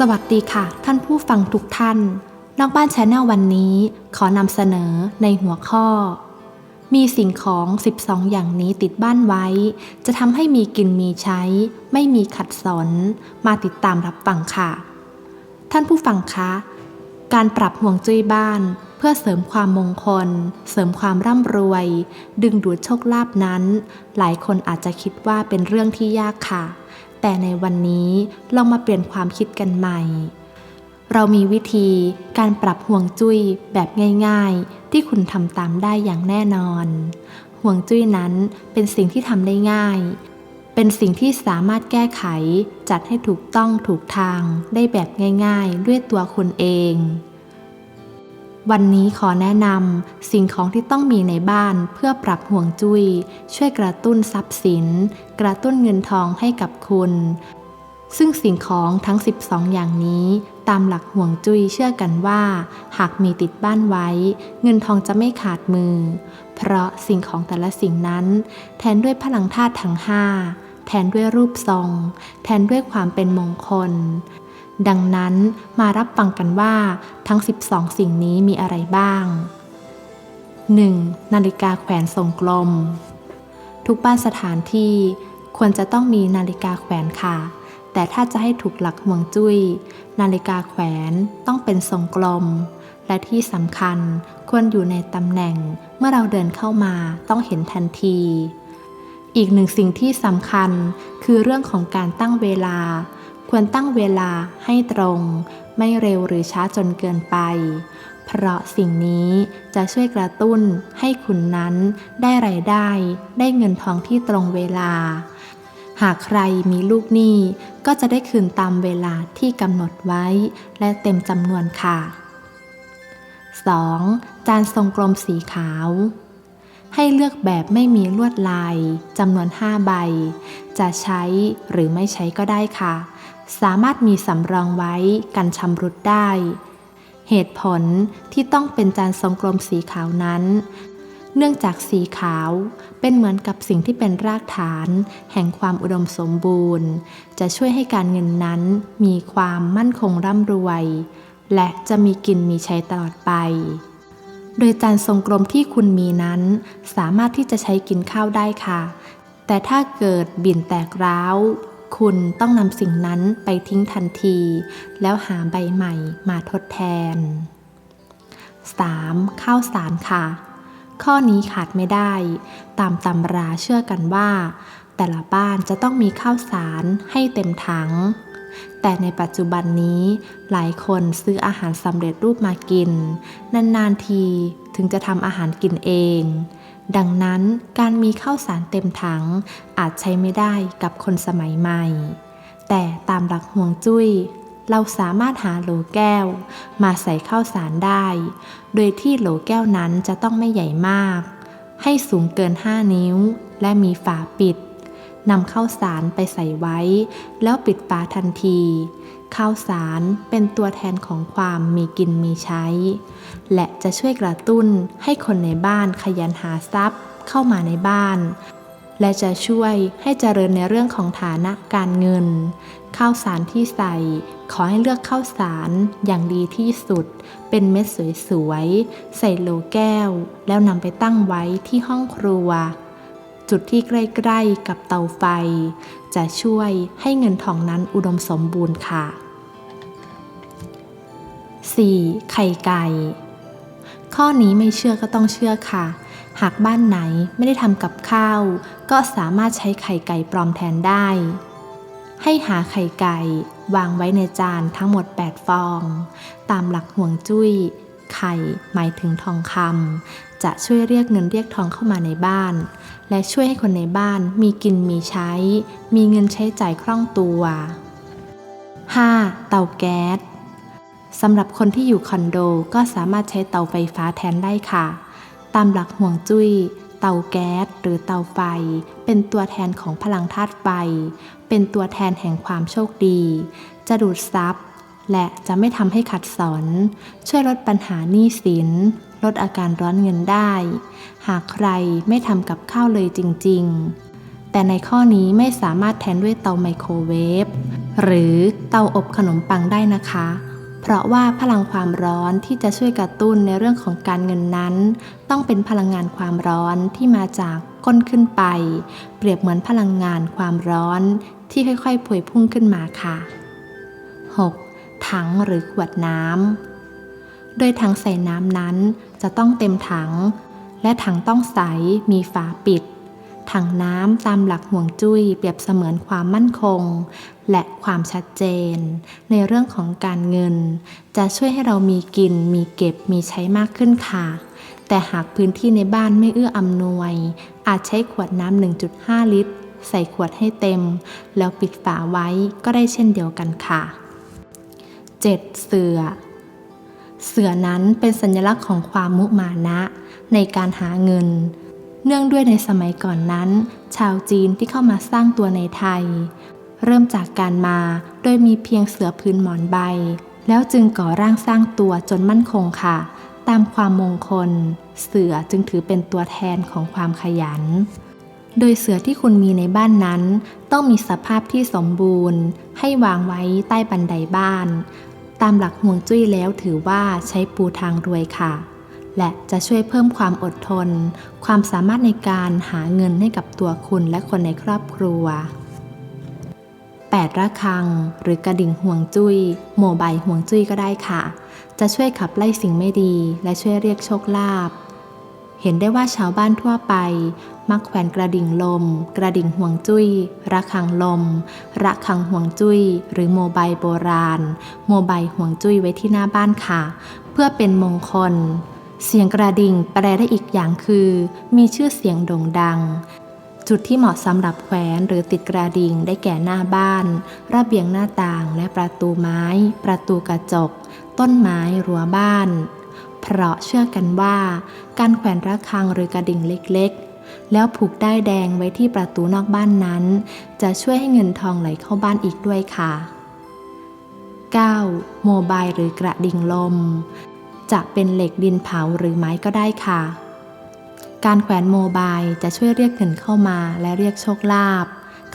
สวัสดีค่ะ ท่านผู้ฟังทุกท่าน นอกบ้านชาแนลวันนี้ ขอนำเสนอในหัวข้อ มีสิ่งของ 12 อย่างนี้ติดบ้านไว้ จะทำให้มีกินมีใช้ ไม่มีขัดสน มาติดตามรับฟังค่ะ ท่านผู้ฟังคะ การปรับห่วงจุ้ยบ้าน เพื่อเสริมความมงคล เสริมความร่ำรวย ดึงดูดโชคลาภนั้น หลายคนอาจจะคิดว่าเป็นเรื่องที่ยากค่ะ แต่ในวันนี้ลองมาเปลี่ยนความคิดกันใหม่ เรามีวิธีการปรับห่วงจุ้ยแบบง่ายๆ ที่คุณทำตามได้อย่างแน่นอน ห่วงจุ้ยนั้นเป็นสิ่งที่ทำได้ง่าย เป็นสิ่งที่สามารถแก้ไขจัดให้ถูกต้องถูกทางได้แบบง่ายๆ ด้วยตัวคุณเอง วันนี้ขอแนะนำสิ่งของที่ต้องมีในบ้านเพื่อปรับห่วงจุย้ย ช่วยกระตุ้นทรัพย์สิน กระตุ้นเงินทองให้กับคุณ ซึ่งสิ่งของทั้ง 12 อย่างนี้ ตามหลักห่วงจุ้ยเชื่อกันว่า หากมีติดบ้านไว้ เงินทองจะไม่ขาดมือ เพราะสิ่งของแต่ละสิ่งนั้น แทนด้วยพลังธาตุทั้งห้าแทนด้วยรูปทรง แทนด้วยความเป็นมงคล ดังนั้นมารับฟังกันว่าทั้ง 12 สิ่งนี้มีอะไรบ้าง 1. นาฬิกาแขวนทรงกลม ทุกบ้านสถานที่ควรจะต้องมีนาฬิกาแขวนค่ะ แต่ถ้าจะให้ถูกหลักห่วงจุย้ย นาฬิกาแขวนต้องเป็นทรงกลม และที่สำคัญควรอยู่ในตำแหน่งเมื่อเราเดินเข้ามาต้องเห็นทันที อีกหนึ่งสิ่งที่สำคัญคือเรื่องของการตั้งเวลา ควรตั้งเวลาให้ตรง ไม่เร็วหรือช้าจนเกินไป เพราะสิ่งนี้จะช่วยกระตุ้นให้คุณนั้นได้ไรายได้ ได้เงินทองที่ตรงเวลา หากใครมีลูกหนี้ก็จะได้คืนตามเวลาที่กำหนดไว้ และเต็มจำนวนค่ะ 2. จานทรงกลมสีขาวให้เลือกแบบไม่มีลวดลายจำนวน 5 ใบ จะใช้หรือไม่ใช้ก็ได้ค่ะ สามารถมีสำรองไว้กันชำรุดได้ เหตุผลที่ต้องเป็นจานทรงกลมสีขาวนั้น เนื่องจากสีขาวเป็นเหมือนกับสิ่งที่เป็นรากฐาน แห่งความอุดมสมบูรณ์ จะช่วยให้การเงินนั้นมีความมั่นคงร่ำรวย และจะมีกินมีใช้ตลอดไปโดยจานทรงกลมที่คุณมีนั้น สามารถที่จะใช้กินข้าวได้ค่ะ แต่ถ้าเกิดบิ่นแตกร้าว คุณต้องนำสิ่งนั้นไปทิ้งทันที แล้วหาใบใหม่มาทดแทน 3. ข้าวสารค่ะ ข้อนี้ขาดไม่ได้ ตามตำราเชื่อกันว่า แต่ละบ้านจะต้องมีข้าวสารให้เต็มถัง แต่ในปัจจุบันนี้ หลายคนซื้ออาหารสำเร็จรูปมากิน นาน ๆ ทีถึงจะทำอาหารกินเอง ดังนั้นการมีข้าวสารเต็มถังอาจใช้ไม่ได้กับคนสมัยใหม่ แต่ตามหลักห่วงจุ้ย เราสามารถหาโหลแก้ว มาใส่ข้าวสารได้ โดยที่โหลแก้วนั้นจะต้องไม่ใหญ่มาก ให้สูงเกิน 5 นิ้ว และมีฝาปิดนำข้าวสารไปใส่ไว้ แล้วปิดฝาทันที ข้าวสารเป็นตัวแทนของความมีกินมีใช้ และจะช่วยกระตุ้นให้คนในบ้านขยันหาทรัพย์เข้ามาในบ้าน และจะช่วยให้เจริญในเรื่องของฐานะการเงิน ข้าวสารที่ใส่ ขอให้เลือกข้าวสารอย่างดีที่สุด เป็นเม็ดสวยๆ ใส่โหลแก้ว แล้วนำไปตั้งไว้ที่ห้องครัว จุดที่ใกล้ๆกับเตาไฟ จะช่วยให้เงินทองนั้นอุดมสมบูรณ์ค่ะ 4. ไข่ไก่ ข้อนี้ไม่เชื่อก็ต้องเชื่อค่ะ หากบ้านไหนไม่ได้ทำกับข้าว ก็สามารถใช้ไข่ไก่ปลอมแทนได้ ให้หาไข่ไก่ วางไว้ในจานทั้งหมด 8 ฟอง ตามหลักห่วงจุ้ย ไข่หมายถึงทองคำจะช่วยเรียกเงินเรียกทองเข้ามาในบ้าน และช่วยให้คนในบ้านมีกินมีใช้ มีเงินใช้จ่ายคล่องตัว 5. เตาแก๊สสำหรับคนที่อยู่คอนโดก็สามารถใช้เตาไฟฟ้าแทนได้ค่ะ ตามหลักห่วงจุย้ย เตาแก๊สหรือเตาไฟ เป็นตัวแทนของพลังธาตุไฟ เป็นตัวแทนแห่งความโชคดี จะดูดซับ และจะไม่ทำให้ขัดสน ช่วยลดปัญหาหนี้สิน ลดอาการร้อนเงินได้ หากใครไม่ทำกับข้าวเลยจริง ๆ แต่ในข้อนี้ไม่สามารถแทนด้วยเตาไมโครเวฟหรือเตาอบขนมปังได้นะคะ เพราะว่าพลังความร้อนที่จะช่วยกระตุ้นในเรื่องของการเงินนั้น ต้องเป็นพลังงานความร้อนที่มาจากก้นขึ้นไป เปรียบเหมือนพลังงานความร้อนที่ค่อยๆพวยพุ่งขึ้นมาค่ะ 6. ถังหรือขวดน้ำ โดยถังใส่น้ำนั้นจะต้องเต็มถัง และถังต้องใสมีฝาปิด ถังน้ำตามหลักห่วงจุ้ยเปรียบเสมือนความมั่นคง และความชัดเจน ในเรื่องของการเงิน จะช่วยให้เรามีกิน มีเก็บ มีใช้มากขึ้นค่ะ แต่หากพื้นที่ในบ้านไม่เอื้ออำนวย อาจใช้ขวดน้ำ 1.5 ลิตร ใส่ขวดให้เต็ม แล้วปิดฝาไว้ก็ได้เช่นเดียวกันค่ะ 7. เสือ เสือนั้นเป็นสัญลักษณ์ของความมุมานะในการหาเงิน เนื่องด้วยในสมัยก่อนนั้น ชาวจีนที่เข้ามาสร้างตัวในไทย เริ่มจากการมาโดยมีเพียงเสือพื้นหมอนใบ แล้วจึงก่อร่างสร้างตัวจนมั่นคงค่ะ ตามความมงคล เสือจึงถือเป็นตัวแทนของความขยัน โดยเสือที่คุณมีในบ้านนั้น ต้องมีสภาพที่สมบูรณ์ ให้วางไว้ใต้บันไดบ้าน ตามหลักห่วงจุ้ยแล้วถือว่าใช้ปูทางรวยค่ะ และจะช่วยเพิ่มความอดทน ความสามารถในการหาเงินให้กับตัวคุณและคนในครอบครัว8ระฆัง หรือกระดิ่งห่วงจุย้ยโมบายห่วงจุ้ยก็ได้ค่ะ จะช่วยขับไล่สิ่งไม่ดี และช่วยเรียกโชคลาภ เห็นได้ว่าชาวบ้านทั่วไป มักแขวนกระดิ่งลม กระดิ่งห่วงจุย้ย ระฆังลม ระฆังห่วงจุ้ย หรือโมบายโบราณ โมบายห่วงจุ้ยไว้ที่หน้าบ้านค่ะ เพื่อเป็นมงคล เสียงกระดิ่งแปลได้อีกอย่างคือ มีชื่อเสียงโด่งดัง จุดที่เหมาะสำหรับแขวนหรือติดกระดิ่งได้แก่หน้าบ้าน ระเบียงหน้าต่างและประตูไม้ ประตูกระจก ต้นไม้รั้วบ้าน เพราะเชื่อกันว่า การแขวนระฆังหรือกระดิ่งเล็กๆ แล้วผูกได้แดงไว้ที่ประตูนอกบ้านนั้น จะช่วยให้เงินทองไหลเข้าบ้านอีกด้วยค่ะ 9. โมบายหรือกระดิ่งลม จะเป็นเหล็กดินเผาหรือไม้ก็ได้ค่ะ การแขวนโมบายจะช่วยเรียกเงินเข้ามาและเรียกโชคลาภ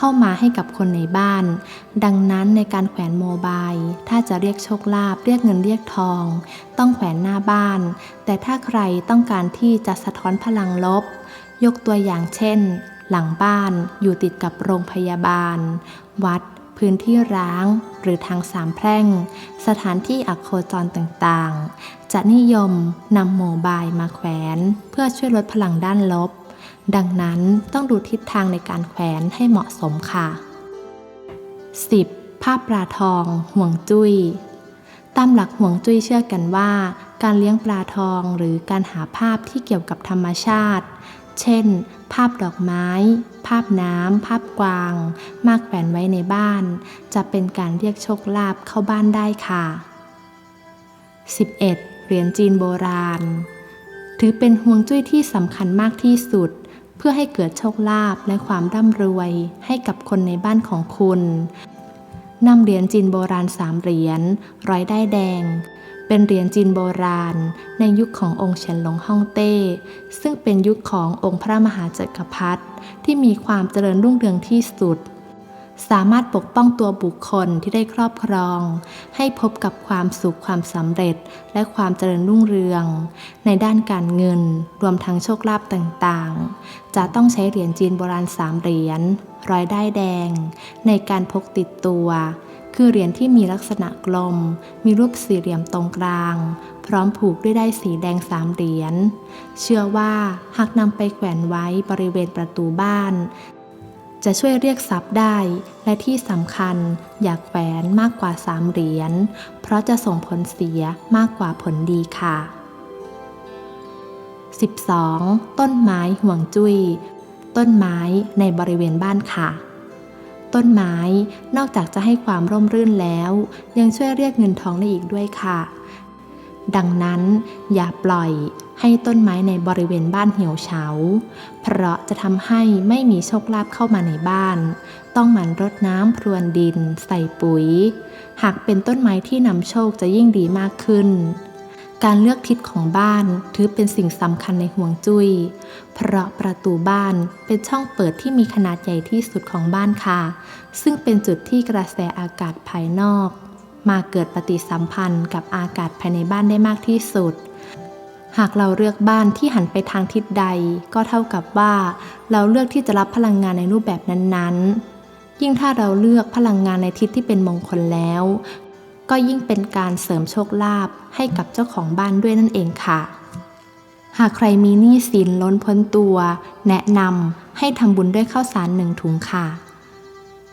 เข้ามาให้กับคนในบ้าน ดังนั้นในการแขวนโมบาย ถ้าจะเรียกโชคลาภเรียกเงินเรียกทอง ต้องแขวนหน้าบ้าน แต่ถ้าใครต้องการที่จะสะท้อนพลังลบ ยกตัวอย่างเช่น หลังบ้านอยู่ติดกับโรงพยาบาล วัด พื้นที่ร้าง หรือทางสามแพร่ง สถานที่อักโคจรต่างๆ จะนิยมนำโมบายมาแขวน เพื่อช่วยลดพลังด้านลบ ดังนั้นต้องดูทิศทางในการแขวนให้เหมาะสมค่ะ 10. ภาพปลาทอง ห่วงจุย้ย ตามหลักห่วงจุ้ยเชื่อกันว่า การเลี้ยงปลาทองหรือการหาภาพที่เกี่ยวกับธรรมชาติ เช่น ภาพดอกไม้ ภาพน้ำ ภาพกวาง มากแขวนไว้ในบ้าน จะเป็นการเรียกโชคลาภเข้าบ้านได้ค่ะ 11. เหรียญจีนโบราณ ถือเป็นห่วงจุ้ยที่สำคัญมากที่สุด เพื่อให้เกิดโชคลาภและความร่ำรวยให้กับคนในบ้านของคุณนำเหรียญจีนโบราณสามเหรียญร้อยได้แดง เป็นเหรียญจีนโบราณ ในยุคขององค์เฉินหลงฮ่องเต้ ซึ่งเป็นยุคขององค์พระมหาจักรพรรดิที่มีความเจริญรุ่งเรืองที่สุด สามารถปกป้องตัวบุคคลที่ได้ครอบครอง ให้พบกับความสุขความสำเร็จ และความเจริญรุ่งเรือง ในด้านการเงินรวมทั้งโชคลาภต่างๆ จะต้องใช้เหรียญจีนโบราณสามเหรียญร้อยได้แดง ในการพกติดตัว คือเหรียญที่มีลักษณะกลม มีรูปสี่เหลี่ยมตรงกลาง พร้อมผูกด้วยได้สีแดงสามเหรียญเชื่อว่าหากนำไปแขวนไว้บริเวณประตูบ้าน จะช่วยเรียกทรัพย์ได้ และที่สำคัญอยากแขวนมากกว่าสามเหรียญ เพราะจะส่งผลเสียมากกว่าผลดีค่ะ 12. ต้นไม้ห่วงจุย้ย ต้นไม้ในบริเวณบ้านค่ะ ต้นไม้นอกจากจะให้ความร่มรื่นแล้ว ยังช่วยเรียกเงินทองได้อีกด้วยค่ะ ดังนั้นอย่าปล่อย ให้ต้นไม้ในบริเวณบ้านเหี่ยวเฉา เพราะจะทำให้ไม่มีโชคลาภเข้ามาในบ้าน ต้องหมั่นรดน้ำพรวนดิน ใส่ปุ๋ย หากเป็นต้นไม้ที่นำโชคจะยิ่งดีมากขึ้น การเลือกทิศของบ้านถือเป็นสิ่งสำคัญในห่วงจุย้ย เพราะประตูบ้านเป็นช่องเปิดที่มีขนาดใหญ่ที่สุดของบ้านค่ะ ซึ่งเป็นจุดที่กระแสอากาศภายนอกมาเกิดปฏิสัมพันธ์กับอากาศภายในบ้านได้มากที่สุด หากเราเลือกบ้านที่หันไปทางทิศใด ก็เท่ากับว่า เราเลือกที่จะรับพลังงานในรูปแบบนั้นๆ ยิ่งถ้าเราเลือกพลังงานในทิศที่เป็นมงคลแล้ว ก็ยิ่งเป็นการเสริมโชคลาภให้กับเจ้าของบ้านด้วยนั่นเองค่ะ หากใครมีหนี้สินล้นพ้นตัว แนะนำให้ทำบุญด้วยข้าวสารหนึ่งถุงค่ะ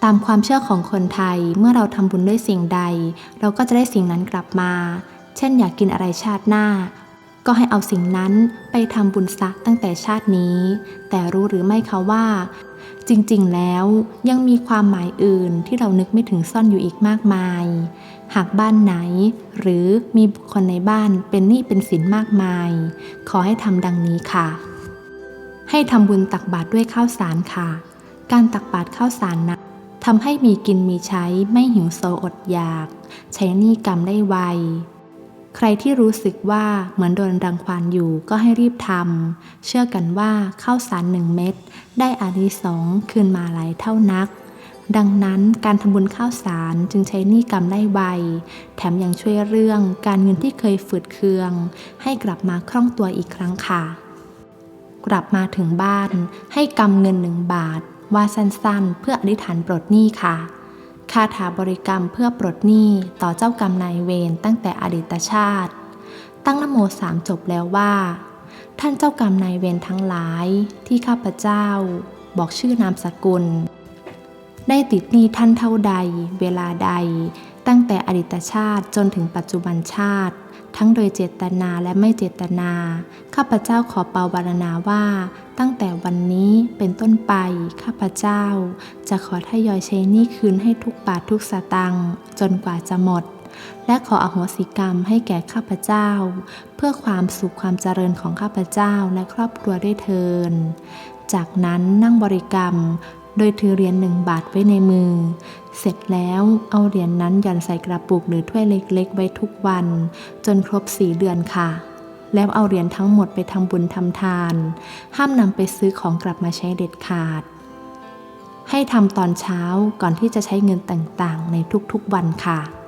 ตามความเชื่อของคนไทยเมื่อเราทำบุญด้วยสิ่งใด เราก็จะได้สิ่งนั้นกลับมา เช่นอยากกินอะไรชาติหน้า ก็ให้เอาสิ่งนั้นไปทำบุญซะตั้งแต่ชาตินี้ แต่รู้หรือไม่คะว่า จริงๆ แล้วยังมีความหมายอื่นที่เรานึกไม่ถึงซ่อนอยู่อีกมากมาย หากบ้านไหน หรือมีบุคคลในบ้านเป็นหนี้เป็นสินมากมาย ขอให้ทำดังนี้ค่ะ ให้ทำบุญตักบาตรด้วยข้าวสารค่ะ การตักบาตรข้าวสารนะทำให้มีกินมีใช้ไม่หิวโซอดอยาก ใช้หนี้กรรมได้ไว ใครที่รู้สึกว่าเหมือนโดนรังควานอยู่ก็ให้รีบทำ เชื่อกันว่าข้าวสารหนึ่งเม็ดได้อานิสงส์คืนมาหลายเท่านัก ดังนั้นการทำบุญข้าวสารจึงใช้หนี้กรรมได้ไว แถมยังช่วยเรื่องการเงินที่เคยฝืดเคือง ให้กลับมาคล่องตัวอีกครั้งค่ะ กลับมาถึงบ้านให้กำเงินหนึ่งบาท ว่าสั้นๆ เพื่ออธิษฐานปลดหนี้ค่ะ คาถาบริกรรมเพื่อปลดหนี้ต่อเจ้ากรรมนายเวรตั้งแต่อดีตชาติ ตั้งนโมสามจบแล้วว่า ท่านเจ้ากรรมนายเวรทั้งหลายที่ข้าพเจ้า บอกชื่อนามสกุล ได้ติดหนี้ท่านเท่าใด เวลาใด ตั้งแต่อดีตชาติจนถึงปัจจุบันชาติ ทั้งโดยเจตนาและไม่เจตนา ข้าพเจ้าขอเปาวารณาว่า ตั้งแต่วันนี้เป็นต้นไป ข้าพเจ้า จะขอทยอยใช้หนี้คืนให้ทุกบาททุกสตางค์จนกว่าจะหมด และขออโหสิกรรมให้แก่ข้าพเจ้า เพื่อความสุขความเจริญของข้าพเจ้าและครอบครัวด้วยเทินจากนั้นนั่งบริกรรม โดยถือเหรียญหนึ่งบาทไว้ในมือ เสร็จแล้วเอาเหรียญนนั้นหย่อนใส่กระปุกหรือถ้วยเล็กๆ ไว้ทุกวัน จนครบสี่เดือนค่ะ แล้วเอาเหรียญทั้งหมดไปทำบุญทำทาน ห้ามนำไปซื้อของกลับมาใช้เด็ดขาด ให้ทำตอนเช้าก่อนที่จะใช้เงินต่างๆ ในทุกๆวันค่ะค่ะ